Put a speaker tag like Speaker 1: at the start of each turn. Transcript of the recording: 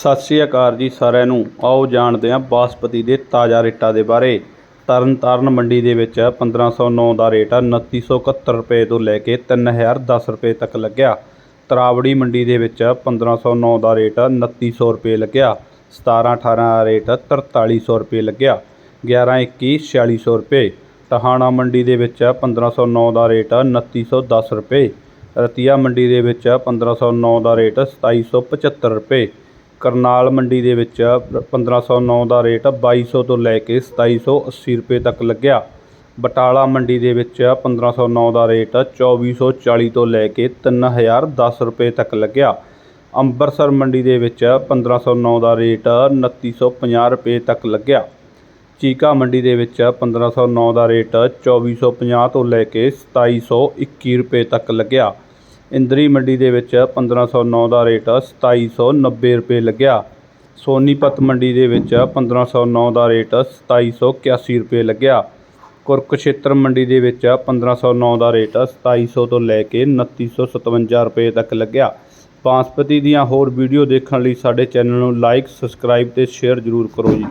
Speaker 1: ਸਤਿ ਸ਼੍ਰੀ ਅਕਾਲ ਜੀ ਸਾਰਿਆਂ ਨੂੰ। ਆਓ ਜਾਣਦੇ ਹਾਂ ਬਾਸਪਤੀ ਦੇ ਤਾਜ਼ਾ ਰੇਟਾਂ ਦੇ ਬਾਰੇ। ਤਰਨਤਾਰਨ ਮੰਡੀ ਦੇ ਵਿੱਚ 1509 ਦਾ ਰੇਟ ਆ 2971 ਰੁਪਏ ਤੋਂ ਲੈ ਕੇ 3010 ਰੁਪਏ ਤੱਕ ਲੱਗਿਆ। ਤਰਾਵੜੀ ਮੰਡੀ ਦੇ ਵਿੱਚ 1509 ਦਾ ਰੇਟ 2900 ਰੁਪਏ ਲੱਗਿਆ। 17 18 ਦਾ ਰੇਟ 4300 ਰੁਪਏ ਲੱਗਿਆ। 11 21 4600 ਰੁਪਏ। ਟਹਾਣਾ ਮੰਡੀ ਦੇ ਵਿੱਚ 1509 ਦਾ ਰੇਟ 2910 ਰੁਪਏ। ਰਤੀਆ ਮੰਡੀ ਦੇ ਵਿੱਚ 1509 ਦਾ ਰੇਟ 2775 ਰੁਪਏ। ਕਰਨਾਲ ਮੰਡੀ ਦੇ ਵਿੱਚ 1509 ਦਾ ਰੇਟ 2200 ਤੋਂ ਲੈ ਕੇ 2780 ਰੁਪਏ ਤੱਕ ਲੱਗਿਆ। ਬਟਾਲਾ ਮੰਡੀ ਦੇ ਵਿੱਚ 1509 ਦਾ ਰੇਟ 2440 ਤੋਂ ਲੈ ਕੇ 3010 ਰੁਪਏ ਤੱਕ ਲੱਗਿਆ। ਅੰਮ੍ਰਿਤਸਰ ਮੰਡੀ ਦੇ ਵਿੱਚ 1509 ਦਾ ਰੇਟ 2950 ਰੁਪਏ ਤੱਕ ਲੱਗਿਆ। ਚੀਕਾ ਮੰਡੀ ਦੇ ਵਿੱਚ 1509 ਦਾ ਰੇਟ 2450 ਤੋਂ ਲੈ ਕੇ 2721 ਰੁਪਏ ਤੱਕ ਲੱਗਿਆ। ਇੰਦਰੀ ਮੰਡੀ ਦੇ ਵਿੱਚ 1509 ਦਾ ਰੇਟ 2790 ਰੁਪਏ ਲੱਗਿਆ। ਸੋਨੀਪਤ ਮੰਡੀ ਦੇ ਵਿੱਚ 1509 ਦਾ ਰੇਟ 2781 ਰੁਪਏ ਲੱਗਿਆ। ਕੁਰਕਸ਼ੇਤਰ ਮੰਡੀ ਦੇ ਵਿੱਚ 1509 ਦਾ ਰੇਟ 2700 ਤੋਂ ਲੈ ਕੇ 2957 ਰੁਪਏ ਤੱਕ ਲੱਗਿਆ। ਬਾਂਸਪਤੀ ਦੀਆਂ ਹੋਰ ਵੀਡੀਓ ਦੇਖਣ ਲਈ ਸਾਡੇ ਚੈਨਲ ਨੂੰ ਲਾਈਕ, ਸਬਸਕ੍ਰਾਈਬ ਤੇ ਸ਼ੇਅਰ ਜ਼ਰੂਰ ਕਰੋ ਜੀ।